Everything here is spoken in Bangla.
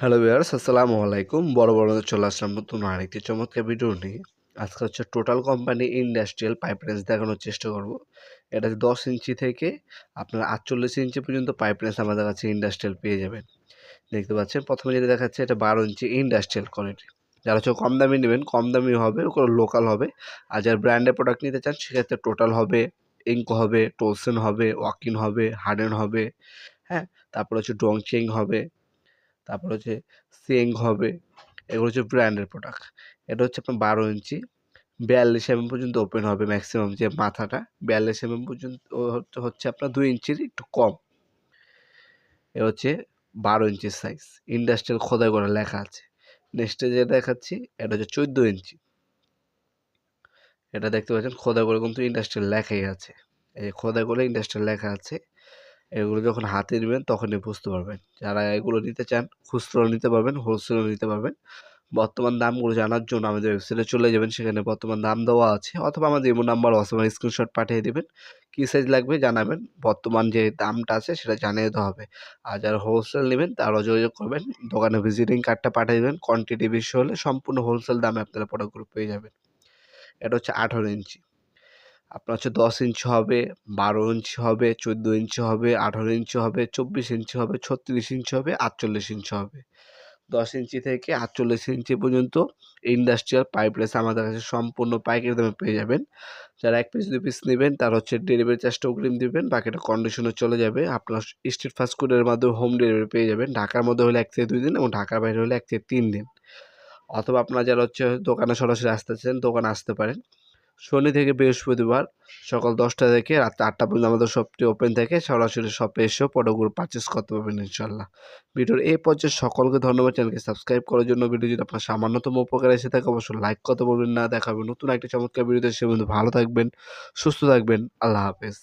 হ্যালো ভিউয়ার্স আসসালামু আলাইকুম। বড় বড় চলে আসলাম নতুন আরেকটি চমৎকার ভিডিও নিয়ে। আজকে হচ্ছে total company industrial pipe range দেখানোর চেষ্টা করব। এটা দশ ইঞ্চি থেকে আপনার আটচল্লিশ ইঞ্চি পর্যন্ত পাইপ রেঞ্জ আমাদের কাছে ইন্ডাস্ট্রিয়াল পেয়ে যাবেন। দেখতে পাচ্ছেন, প্রথমে যেটা দেখাচ্ছে এটা বারো ইঞ্চি ইন্ডাস্ট্রিয়াল কোয়ালিটি যারা হচ্ছে কম দামি নেবেন, কম দামি হবে, ওগুলো লোকাল হবে। আর যারা ব্র্যান্ডের প্রোডাক্ট নিতে চান, সেক্ষেত্রে টোটাল হবে ইঙ্ক হবে টোলসেন হবে ওয়াকিন হবে হার্ডেন হবে হ্যাঁ? তারপর হচ্ছে ডংচেং হবে তারপর হচ্ছে সেং হবে। এগুলো হচ্ছে ব্র্যান্ডের প্রোডাক্ট এটা হচ্ছে আপনার বারো ইঞ্চি। বিয়াল্লিশ এমএম পর্যন্ত ওপেন হবে ম্যাক্সিমাম যে মাথাটা। বিয়াল্লিশ এমএম পর্যন্ত হচ্ছে আপনার দুই ইঞ্চির একটু কম। এ হচ্ছে বারো ইঞ্চির সাইজ ইন্ডাস্ট্রিয়াল খোদাই করে লেখা আছে। নেক্সটে যেটা দেখাচ্ছি, এটা হচ্ছে চোদ্দ ইঞ্চি। এটা দেখতে পাচ্ছেন, খোদাই করে কিন্তু ইন্ডাস্ট্রিয়াল লেখাই আছে। এই খোদাই করে ইন্ডাস্ট্রিয়াল লেখা আছে। এগুলো যখন হাতে নেবেন তখনই বুঝতে পারবেন। যারা এগুলো নিতে চান, খুচরো নিতে পারবেন হোলসেলও নিতে পারবেন। বর্তমান দামগুলো জানার জন্য আমাদের ওয়েবসাইটে চলে যাবেন, সেখানে বর্তমান দাম দেওয়া আছে অথবা আমাদের ইমো নাম্বার অথবা স্ক্রিনশট পাঠিয়ে দেবেন। কী সাইজ লাগবে জানাবেন, বর্তমান যে দামটা আছে সেটা জানিয়ে দেওয়া হবে। আর যারা হোলসেল নেবেন তারাও যোগাযোগ করবেন, দোকানে ভিজিটিং কার্ডটা পাঠিয়ে দেবেন কোয়ান্টিটি বেশি হলে সম্পূর্ণ হোলসেল দামে আপনারা প্রোডাক্টগুলো পেয়ে যাবেন। এটা হচ্ছে আঠারো ইঞ্চি। আপনার হচ্ছে দশ ইঞ্চি হবে, বারো ইঞ্চি হবে, চোদ্দ ইঞ্চি হবে, আঠারো ইঞ্চি হবে, চব্বিশ ইঞ্চি হবে, ছত্রিশ ইঞ্চি হবে, আটচল্লিশ ইঞ্চি হবে। দশ ইঞ্চি থেকে আটচল্লিশ ইঞ্চি পর্যন্ত ইন্ডাস্ট্রিয়াল পাইপ রেস আমাদের কাছে সম্পূর্ণ পাইকারি দামে পেয়ে যাবেন। যারা এক পিস দু পিস নেবেন, তার হচ্ছে ডেলিভারি চার্জটা অগ্রিম দেবেন, বাকিটা কন্ডিশনে চলে যাবে। আপনার স্ট্রিট ফাস্ট ফুডের মাধ্যমে হোম ডেলিভারি পেয়ে যাবেন। ঢাকার মধ্যে হলে এক থেকে দুই দিন এবং ঢাকার বাইরে হলে এক থেকে তিন দিন। অথবা আপনারা যারা হচ্ছে দোকানে সরাসরি আসতে চান দোকানে আসতে পারেন। শনি থেকে বৃহস্পতিবার সকাল দশটা থেকে রাত আটটা পর্যন্ত আমাদের শপটি ওপেন থাকে। সরাসরি শপে এসেও প্রোডাক্টগুলো পারচেস করতে পারবেন ইনশাল্লাহ ভিডিওর এই পর্যায়ে সকলকে ধন্যবাদ। চ্যানেলকে সাবস্ক্রাইব করার জন্য ভিডিও যদি আপনার সামান্যতম উপকার এসে থাকে, অবশ্যই লাইক করতে বলবেন না। দেখাবেন নতুন একটা চমৎকার ভিডিওতে সে বন্ধু ভালো থাকবেন, সুস্থ থাকবেন। আল্লাহ হাফেজ।